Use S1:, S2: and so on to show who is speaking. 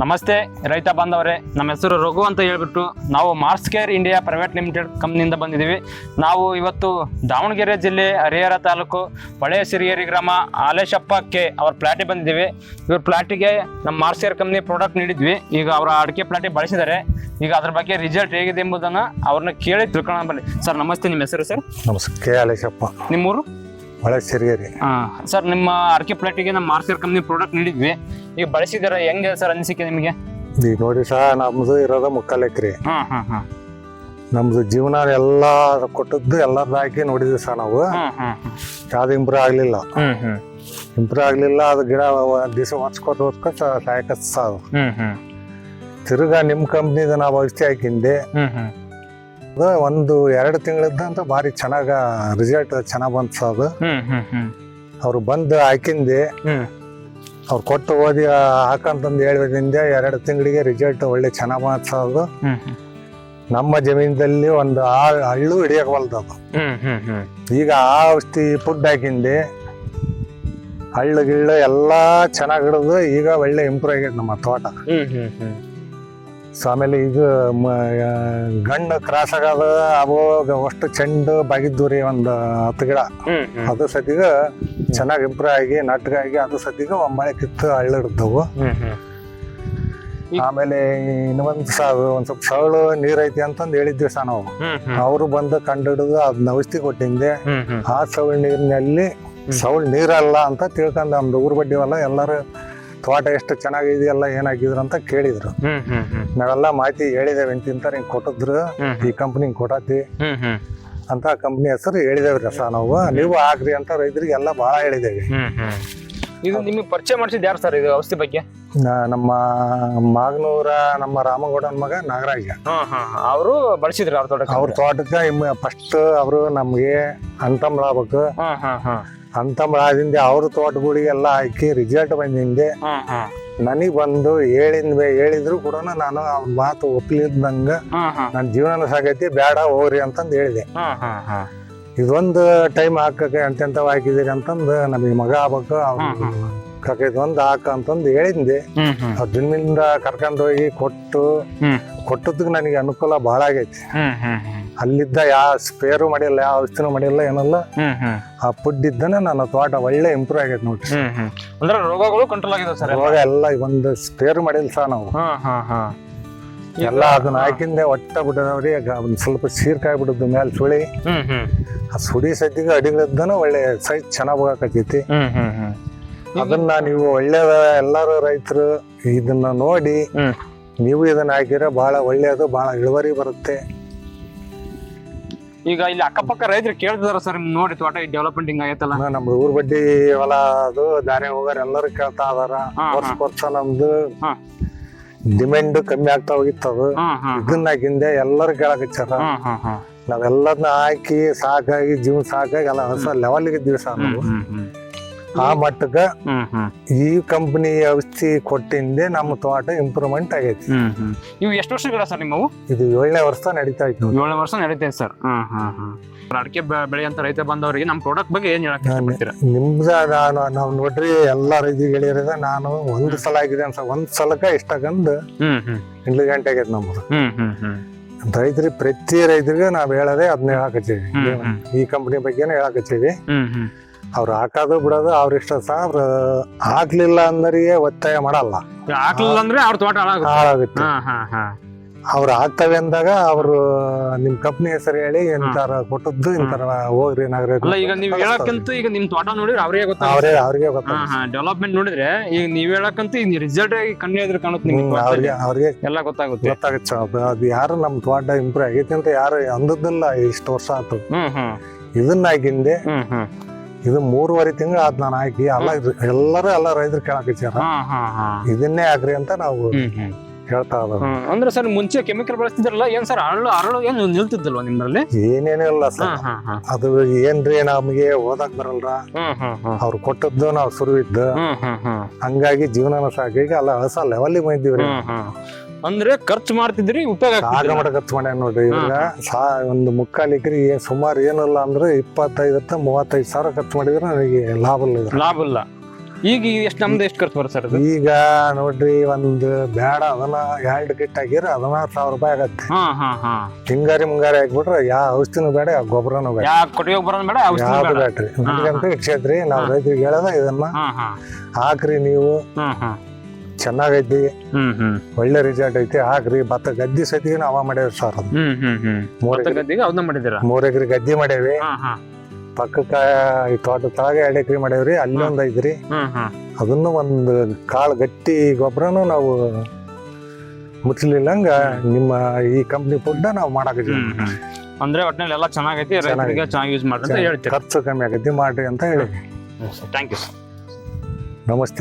S1: ನಮಸ್ತೆ ರೈತ ಬಾಂಧವರೇ. ನಮ್ಮ ಹೆಸರು ರಘು ಅಂತ ಹೇಳ್ಬಿಟ್ಟು ನಾವು Mars care India private limited ಕಂಪ್ನಿಯಿಂದ ಬಂದಿದ್ದೀವಿ. ನಾವು ಇವತ್ತು ದಾವಣಗೆರೆ ಜಿಲ್ಲೆ ಹರಿಹರ ತಾಲೂಕು ಹೊಳೆ ಸಿರಿಯರಿ ಗ್ರಾಮ ಆಲೇಶಪ್ಪ ಕೆ ಅವ್ರ ಪ್ಲಾಟಿಗೆ ಬಂದಿದ್ದೀವಿ. ಇವ್ರ ಪ್ಲಾಟಿಗೆ ನಮ್ಮ ಮಾರ್ಸ್ ಕೇರ್ ಕಂಪ್ನಿ ಪ್ರಾಡಕ್ಟ್ ನೀಡಿದ್ವಿ. ಈಗ ಅವರ ಅಡಿಕೆ ಪ್ಲಾಟಿ ಬಳಸಿದ್ದಾರೆ. ಈಗ ಅದ್ರ ಬಗ್ಗೆ ರಿಸಲ್ಟ್ ಹೇಗಿದೆ ಎಂಬುದನ್ನು ಅವ್ರನ್ನ ಕೇಳಿ ತಿಳ್ಕೊಳ್ಳೋಣ ಬನ್ನಿ. ಸರ್ ನಮಸ್ತೆ ನಿಮ್ಮ ಹೆಸರು ಸರ್?
S2: ನಮಸ್ತೆ ಹಾಲೇಶಪ್ಪ.
S1: ನಿಮ್ಮೂರು?
S2: ಒಳ್ಳೆ ಸಿರಿಗೇರಿ
S1: ಸರ್ ನಿಮ್ಮ ಅರ್ಕೆ ಪ್ಲೇಟಿಗೆ ನಮ್ಮ ಮಾರ್ಸ್ ಕಂಪ್ನಿ ಪ್ರಾಡಕ್ಟ್ ನೀಡಿದ್ವಿ. ಈಗ ಬಳಸಿದರ ಹೆಂಗೆ ಸರ್ ಅನಿಸಿಕೆ ನಿಮಗೆ?
S2: ಈಗ ನೋಡಿ ಸರ್ ನಮ್ದು ಇರೋದ ಮುಕ್ಕಾಲು ಎಕ್ರೆ
S1: ಹಾಂ ಹಾಂ ಹಾಂ.
S2: ನಮ್ದು ಜೀವನ ಎಲ್ಲ ಕೊಟ್ಟದ್ದು ಎಲ್ಲರದ್ದು ಹಾಕಿ ನೋಡಿದ್ವಿ ಸರ್ ನಾವು.
S1: ಹ್ಮ್
S2: ಯಾವ್ದು ಇಂಪ್ರೂವ್ ಆಗಲಿಲ್ಲ. ಇಂಪ್ರೂವ್ ಆಗಲಿಲ್ಲ ಅದು ಗಿಡ ದಿವಸ ಹೊಚ್ಕೊತ ಹೊಚ್ಕೊತ ಸಾಯಕತ್ ಅದು
S1: ಹ್ಮ್ ಹ್ಮ್.
S2: ತಿರ್ಗಾ ನಿಮ್ಮ ಕಂಪ್ನಿದ ನಾವು ಔಷಧಿ ಹಾಕಿಂದೆ ಒಂದು ಎರಡು ತಿಂಗಳದಂತ ಭಾರಿ ಚೆನ್ನಾಗ ರಿಸಲ್ಟ್ ಚೆನ್ನಾಗ್ ಬಂತು ಅದು. ಅವ್ರು ಬಂದು ಹಾಕಿಂದೆ ಅವ್ರು ಕೊಟ್ಟು ಓದಿ ಹಾಕಂತಂದು ಹೇಳಿದಿಂದ ಎರಡು ತಿಂಗಳಿಗೆ ರಿಸಲ್ಟ್ ಒಳ್ಳೆ ಚೆನ್ನಾಗ್ ಬಂತು ಅದು. ನಮ್ಮ ಜಮೀನದಲ್ಲಿ ಒಂದು ಆ ಹಳ್ಳು
S1: ಹ್ಮ್ ಹ್ಮ್
S2: ಈಗ ಆ ಔಷಧಿ ಫುಡ್ ಹಾಕಿಂದೆ ಹಳ್ಳು ಗಿಳ್ಳು ಎಲ್ಲಾ ಚೆನ್ನಾಗಿ ಹಿಡಿದು ಈಗ ಒಳ್ಳೆ ಇಂಪ್ರೂವ್ ಆಗ್ಯದ ನಮ್ಮ ತೋಟ. ಆಮೇಲೆ ಈಗ ಮ- ಗಂಡು ಕ್ರಾಸ್ ಆಗದ ಅವಾಗ ಅಷ್ಟು ಚೆಂಡು ಬಾಗಿದ್ದು ರೀ ಒಂದು ಹತ್ತು ಗಿಡ. ಅದು ಸದ್ಯಗ ಚೆನ್ನಾಗಿ ಇಂಪ್ರೂವ್ ಆಗಿ ನಟ್ಗಾಗಿ ಅದು ಸದ್ಯಗ ಒಮ್ಮಳೆ ಕಿತ್ತು ಹಳ್ಳು ಹಿಡ್ದವು
S1: ಹ್ಮ್ ಹ್ಮ್. ಈಗ-
S2: ಆಮೇಲೆ ಇನ್ನೊಂದು ಒಂದ್ ಸ್ವಲ್ಪ ಸವಳು ನೀರ್ ಐತಿ ಅಂತಂದು ಹೇಳಿದ್ವಿ ಸಹ ನಾವು. ಅವರು ಬಂದು ಕಂಡು ಹಿಡಿದು ಅದ್ನ ಔಷಧಿ ಕೊಟ್ಟಿಂದೆ. ಆ ಸವಳ ನೀರಿನಲ್ಲಿ ಸವಳ ನೀರಲ್ಲ ಅಂತ ತಿಳ್ಕೊಂಡು ನಮ್ದು ಊರ್ ಬಡ್ಡಿವಲ್ಲ ಎಲ್ಲರೂ ತೋಟ ಎಷ್ಟು ಚೆನ್ನಾಗಿದೆಯಲ್ಲ ಏನಾಗಿದ್ರು ಅಂತ ಕೇಳಿದ್ರು. ನಾವೆಲ್ಲ ಮಾಹಿತಿ ಹೇಳಿದೇವೆ ಇಂತಿಂತ ಹಿಂಗ್ ಕೊಟ್ಟಿದ್ರು. ಈ ಕಂಪ್ನಿ ಕೊಟ್ಟತಿ
S1: ಹ್ಮ್ ಹ್ಮ್.
S2: ಅಂತ ಕಂಪ್ನಿ ಹೆಸರು ಹೇಳಿದೇವ್ರಿ ರಸ ನಾವು. ನೀವು ಹಾಕ್ರಿ ಅಂತ ರೈತರಿಗೆ ಎಲ್ಲ ಬಹಳ ಹೇಳಿದೇವೆ.
S1: ಇದು ನಿಮಗೆ ಪರಿಚಯ ಮಾಡಿಸಿದ ಯಾರು ಸರ್ ಇದು ಔಷಧಿ ಬಗ್ಗೆ?
S2: ನಮ್ಮ ಮಾಗನೂರ ನಮ್ಮ ರಾಮಗೌಡನ ಮಗ ನಾಗರಾಜ.
S1: ಅವರು ಬಳಸಿದ್ರು ಅವ್ರ ತೋಟಕ್ಕೆ?
S2: ಅವ್ರ ತೋಟಕ್ಕೆ ಫಸ್ಟ್ ಅವರು ನಮ್ಗೆ ಅಂತಂಬಳ ಅಂತಂಬಳದಿಂದ ಅವ್ರ ತೋಟಗಳಿಗೆಲ್ಲ ಹಾಕಿ ರಿಸಲ್ಟ್ ಬಂದಿಂದೆ. ನನಗೆ ಬಂದು ಹೇಳಿದ ಹೇಳಿದ್ರು ಕೂಡ ನಾನು ಅವ್ರ ಮಾತು ಒಪ್ಲಿದ್ದಂಗ ನನ್ನ ಜೀವನ ಸಾಗೈತಿ ಬೇಡ ಹೋಗ್ರಿ ಅಂತಂದು ಹೇಳಿದೆ. ಇದೊಂದು ಟೈಮ್ ಹಾಕಕ್ಕೆ ಎಂತೆಂಥವ್ ಹಾಕಿದಿರಿ ಅಂತಂದು ನಮಗೆ ಮಗ ಆಗ್ಬೇಕು ಅವ್ರು ಕಾಕ ಒಂದು ಹಾಕ ಅಂತಂದು ಹೇಳಿದ್ದೆ ಅದ್ರಿಂದ ಕರ್ಕೊಂಡು ಹೋಗಿ ಕೊಟ್ಟು ಕೊಟ್ಟದಕ್ಕೆ ನನಗೆ ಅನುಕೂಲ ಬಹಳ ಆಗೈತಿ. ಅಲ್ಲಿದ್ದ ಯಾವ ಸ್ಪೇರು ಮಾಡಿಲ್ಲ ಯಾವ ಔಷಧಿನೂ ಮಾಡಿಲ್ಲ ಏನಲ್ಲ
S1: ಹ್ಮ್ ಹ್ಮ್.
S2: ಆ ಫುಡ್ ಇದ್ದಾನೆ ನನ್ನ ತೋಟ ಒಳ್ಳೆ ಇಂಪ್ರೂವ್ ಆಗೈತೆ ನೋಡ್ರಿ.
S1: ಹ್ಮ್ ಹ್ಮ್. ಅಂದ್ರೆ ರೋಗಗಳು ಕಂಟ್ರೋಲ್ ಆಗಿದೆ ಸರ್
S2: ರೋಗ ಎಲ್ಲ ಒಂದು ಸ್ಪೇರು ಮಾಡಿಲ್ಲ ಸಹ ನಾವು.
S1: ಹಾ ಹಾ ಹಾ.
S2: ಎಲ್ಲ ಅದನ್ನ ಹಾಕಿಂದೆ ಒಟ್ಟ ಬಿಟ್ಟದವ್ರಿ ಒಂದ್ ಸ್ವಲ್ಪ ಸೀರ್ಕಾಯಿ ಬಿಡುದು ಮೇಲೆ ಸುಳಿ.
S1: ಹ್ಮ್ ಹ್ಮ್.
S2: ಆ ಸುಡಿ ಸದ್ದಿಗೆ ಅಡಿಗಳಿದ್ದಾನು ಒಳ್ಳೆ ಸೈಜ್ ಚೆನ್ನಾಗಿ ಹೋಗಕತ್ತೈತಿ.
S1: ಹ್ಮ್ ಹ್ಮ್ ಹ್ಮ್.
S2: ಅದನ್ನ ನೀವು ಒಳ್ಳೇದ ಎಲ್ಲಾರು ರೈತರು ಇದನ್ನ ನೋಡಿ
S1: ಹ್ಮ್.
S2: ನೀವು ಇದನ್ನ ಹಾಕಿದ್ರೆ ಬಹಳ ಒಳ್ಳೆಯದು ಬಹಳ ಇಳುವರಿ ಬರುತ್ತೆ.
S1: ಈಗ ಇಲ್ಲಿ ಅಕ್ಕಪಕ್ಕ ರೈತರು ಕೇಳ್ತಿದಾರ ಸರ್ ನೋಡಿ ತೋಟ ಡೆವಲಪ್ಮೆಂಟ್ ಹಿಂಗ ಆಗೈತಲ್ಲ.
S2: ನಮ್ ನಮ್ದು ಊರ್ ಬಡ್ಡಿ ಹೊಲ ಅದು ದಾರಿ ಹೋಗೋರ್ ಎಲ್ಲರೂ ಕೇಳ್ತಾ ಅದಾರ
S1: ಹಾ,
S2: ವರ್ಷ ವರ್ಷ ನಮ್ದು
S1: ಹಾ.
S2: ಡಿಮ್ಯಾಂಡ್ ಕಮ್ಮಿ ಆಗ್ತಾ
S1: ಹೋಗಿತ್ತು ಅದು
S2: ಇದನ್ನ ಹಿಂದೆ ಎಲ್ಲರೂ ಕೇಳಕಚ್ಚಾರ
S1: ಹಾ ಹಾ ಹಾ.
S2: ನಾವೆಲ್ಲದನ್ನ ಹಾಕಿ ಸಾಕಾಗಿ ಜೀವನ ಸಾಕಾಗಿ ಎಲ್ಲ ಹೊಸ ಲೆವೆಲ್ಗೆ ಇದ್ದೀವಿ ಸರ್ ನಾವು.
S1: ಹ್ಮ್ ಹ್ಮ್.
S2: ಆ ಮಟ್ಟಕ್ಕ ಈ ಕಂಪನಿ ಔಷಧಿ ಕೊಟ್ಟಿಂದೆ ನಮ್ಮ ತೋಟ ಇಂಪ್ರೂವ್ಮೆಂಟ್ ಆಗೈತಿ.
S1: ನೀವು ಎಷ್ಟು ವರ್ಷ ಗಿಡ ಸರ್ ನಿಮ್ಮವು?
S2: ಇದು ಏಳನೇ ವರ್ಷ ನಡೀತಾ ಇತ್ತು
S1: ಏಳನೇ ವರ್ಷ ನಡೀತೈತೆ ಸರ್. ಅಡಿಕೆ ಬೆಳೆಯಂತ ರೈತ ಬಂದವರಿಗೆ ನಮ್ಮ ಪ್ರಾಡಕ್ಟ್ ಬಗ್ಗೆ ಏನ್ ಹೇಳಕ್
S2: ನಿಮ್ದ ನಾನು ನಾವು ನೋಡ್ರಿ ಎಲ್ಲಾ ರೈತರಿಗೆ ಹೇಳಿರದ ನಾನು ಒಂದು ಸಲ ಆಗಿದೆ ಅನ್ಸ ಒಂದ್ ಸಲಕ್ಕ
S1: ಹ್ಮ್
S2: ಎಂಟು ಗಂಟೆ ಆಗೈತೆ ನಮ್ದು. ರೈತರಿಗೆ ಪ್ರತಿ ರೈತರಿಗೆ ನಾವ್ ಹೇಳದೆ ಅದನ್ನ ಹೇಳಕತ್ತೀವಿ. ಈ ಕಂಪನಿ ಬಗ್ಗೆನೇ ಹೇಳಕತ್ತೀವಿ ಅವ್ರು ಹಾಕೋದು ಬಿಡೋದು ಅವ್ರ ಇಷ್ಟ ಅವ್ರು ಹಾಕ್ಲಿಲ್ಲ ಅಂದರಿಗೆ ಒತ್ತಾಯ ಮಾಡಲ್ಲ.
S1: ಹಾಕ್ಲಿಲ್ಲ ಅಂದ್ರೆ ಅವ್ರ ತೋಟ ಹಾಳಾಗುತ್ತೆ.
S2: ಹಾಳಾಗುತ್ತೆ.
S1: ಹಾ ಹಾ ಹಾ.
S2: ಅವ್ರು ಹಾಕ್ತವೆ ಅಂದಾಗ ಅವರು ನಿಮ್ ಕಂಪ್ನಿ ಹೆಸರು ಹೇಳಿ ಇಂತರ ಕೊಟ್ಟದ್ದು ಇಂತರ ಹೋಗ್ರಿ ನಗರ
S1: ಅಲ್ಲ ಈಗ ನೀವ್ ಹೇಳಕ್ಕಂತೂ ಈಗ ನಿಮ್ ತೋಟ ನೋಡಿದ್ರೆ ಅವ್ರಿಗೆ ಗೊತ್ತಾಗುತ್ತೆ.
S2: ಅವ್ರೇ ಅವ್ರಿಗೆ
S1: ಗೊತ್ತ ಡೆವಲಪ್ಮೆಂಟ್ ನೋಡಿದ್ರೆ ಈಗ ನೀವ್ ಹೇಳಕ್ಕಂತೂ ಈಗ ರಿಸಲ್ಟ್ ಕಣ್ಣು ಎದುರು ಕಾಣುತ್ತೆ ನಿಮ್ಗೆ
S2: ಅವ್ರಿಗೆ ಅವ್ರಿಗೆ
S1: ಎಲ್ಲ ಗೊತ್ತಾಗುತ್ತೆ.
S2: ಗೊತ್ತಾಗುತ್ತೆ. ಅದು ಅದು ಯಾರು ನಮ್ ತೋಟ ಇಂಪ್ರೂವ್ ಆಗೈತಿ ಅಂತ ಯಾರು ಅಂದದ್ದಿಲ್ಲ ಇಷ್ಟು ವರ್ಷ ಆತು.
S1: ಹ್ಮ್ ಹ್ಮ್.
S2: ಇದನ್ನ ಆಗಿಂದೆ
S1: ಹ್ಮ್ ಹ್ಮ್.
S2: ಇದು ಮೂರುವರೆ ತಿಂಗಳು ಆದ್ ನಾನು ಹಾಕಿ ಎಲ್ಲ ಎಲ್ಲರೂ ಎಲ್ಲ ರೈತರು
S1: ಹಾ
S2: ಇದನ್ನೇ ಹಾಕ್ರಿ ಅಂತ ನಾವು ಹೇಳ್ತಾ ಇದಾವೆ
S1: ಅಂದ್ರೆ ಸರ್ ಮುಂಚೆ ಕೆಮಿಕಲ್ ಬಳಸ್ತಿದ್ರಲ್ಲ ಏನ್ ಸರ್ ಅರಳು ಅರಳು ಏನು ನಿಲ್ತಿದ್ದಲ್ವಾ ನಿಮ್ಮಲ್ಲಿ
S2: ಏನೇನು ಇಲ್ಲ ಸರ್. ಅದು ಏನ್ರಿ ನಮಗೆ ಓದಕ್ ಬರಲ್ರ? ಅವ್ರು ಕೊಟ್ಟದ್ದು ನಾವು ಸುರುವಿದ್ದು ಹಂಗಾಗಿ ಜೀವನನ ಸಾಕಾಗಿ ಅಲ್ಲ ಹೊಸ ಲೆವೆಲ್ ಬಂದಿವ್ರಿ
S1: ಅಂದ್ರೆ ಖರ್ಚು ಮಾಡ್ತಿದ್ರಿ ಉಪಯೋಗ
S2: ಆಗ
S1: ಆಗ್ತಿದ್ದಿಲ್ಲ.
S2: ಖರ್ಚು ಮಾಡ್ಯಾನ ನೋಡ್ರಿ ಇವಾಗ. ಸಾ ಒಂದು ಮುಕ್ಕಾಲು ಎಕರೆ ಸುಮಾರು ಏನಲ್ಲ ಅಂದ್ರೆ ಇಪ್ಪತ್ತೈದತ್ತ ಮೂವತ್ತೈದು ಸಾವಿರ ಖರ್ಚು ಮಾಡಿದ್ರೆ ನನಗೆ ಲಾಭ ಇಲ್ಲ.
S1: ಲಾಭ ಇಲ್ಲ. ಈಗ ಎಷ್ಟು ನಮ್ದು ಎಷ್ಟು ಖರ್ಚು ಬರುತ್ತೆ ಸರ್
S2: ಈಗ ನೋಡ್ರಿ ಒಂದು ಬೇಡ ಅದನ್ನ ಎರಡು ಕಿಟ್ ಹಾಕಿರ ಅದನ್ನ ಸಾವಿರ ರೂಪಾಯಿ ಆಗತ್ತೆ.
S1: ಹಾ ಹಾ ಹಾ.
S2: ಹಿಂಗಾರಿ ಮುಂಗಾರಿ ಹಾಕ್ಬಿಟ್ರೆ ಯಾವ ಔಷಧಿನೂ ಬೇಡ ಯಾವ ಗೊಬ್ಬರನೂ ಬೇಡ.
S1: ಕೊಟ್ಟಿಗೆ ಬರೋದ್ ಬೇಡ ಔಷಧಿ
S2: ಯಾವ್ದು
S1: ಬೇಡ
S2: ಬೇಡ್ರಿ ನಮ್ಗಂತೂ ಇಟ್ಸೈತ್ರಿ ನಾವು ರೈತರಿಗೆ ಹೇಳೋದ ಇದನ್ನ
S1: ಹಾ ಹಾ.
S2: ಹಾಕ್ರಿ ನೀವು. ಚೆನ್ನಾಗೈತಿ
S1: ಹ್ಮ್ ಹ್ಮ್.
S2: ಒಳ್ಳೆ ರಿಸಲ್ಟ್ ಐತಿ ಹಾಕ್ರಿ ಭತ್ತ ಗದ್ದಿ ಸತಿಗೆ ಅವ ಮಾಡೇವಿ ಸರ್ ಅದು.
S1: ಹ್ಮ್ ಹ್ಮ್ ಹ್ಮ್.
S2: ಮೂರ್
S1: ಭತ್ತ ಗದ್ದಿಗೆ ಅದನ್ನ ಮಾಡಿದ್ದೀರಾ?
S2: ಮೂರ್ ಎಕರೆ ಗದ್ದಿ ಮಾಡೇವಿ.
S1: ಹಾ ಹಾ.
S2: ಪಕ್ಕಕ್ಕ ಈ ತೋಟ ತಳಗ ಎರಡ್ ಎಕರೆ ಮಾಡ್ಯಾವ್ರಿ ಅಲ್ಲಿ ಒಂದ್ ಐತ್ರಿ.
S1: ಹ್ಮ್ ಹ್ಮ್
S2: ಅದನ್ನು ಒಂದು ಕಾಳು ಗಟ್ಟಿ ಗೊಬ್ಬರನು ನಾವು ಮುಚ್ಚಲಿಲ್ಲಂಗ ನಿಮ್ಮ ಈ ಕಂಪ್ನಿ ಫುಡ್ ನಾವು ಮಾಡಾಕಿದ್ವಿ
S1: ಹ್ಮ್ ಹ್ಮ್. ಅಂದ್ರೆ ಒಟ್ಟಿನಲ್ಲಿ ಎಲ್ಲ ಚೆನ್ನಾಗೈತಿ ರೈತರಿಗೆ ಚೆನ್ನಾಗಿ ಯೂಸ್ ಮಾಡ್ರಿ ಅಂತ ಹೇಳ್ತೀರಾ
S2: ಖರ್ಚು ಕಮ್ಮಿ ಆಗೈತಿ ಮಾಡ್ರಿ ಅಂತ ಹೇಳಿ
S1: ಥ್ಯಾಂಕ್ ಯು
S2: ನಮಸ್ತೆ.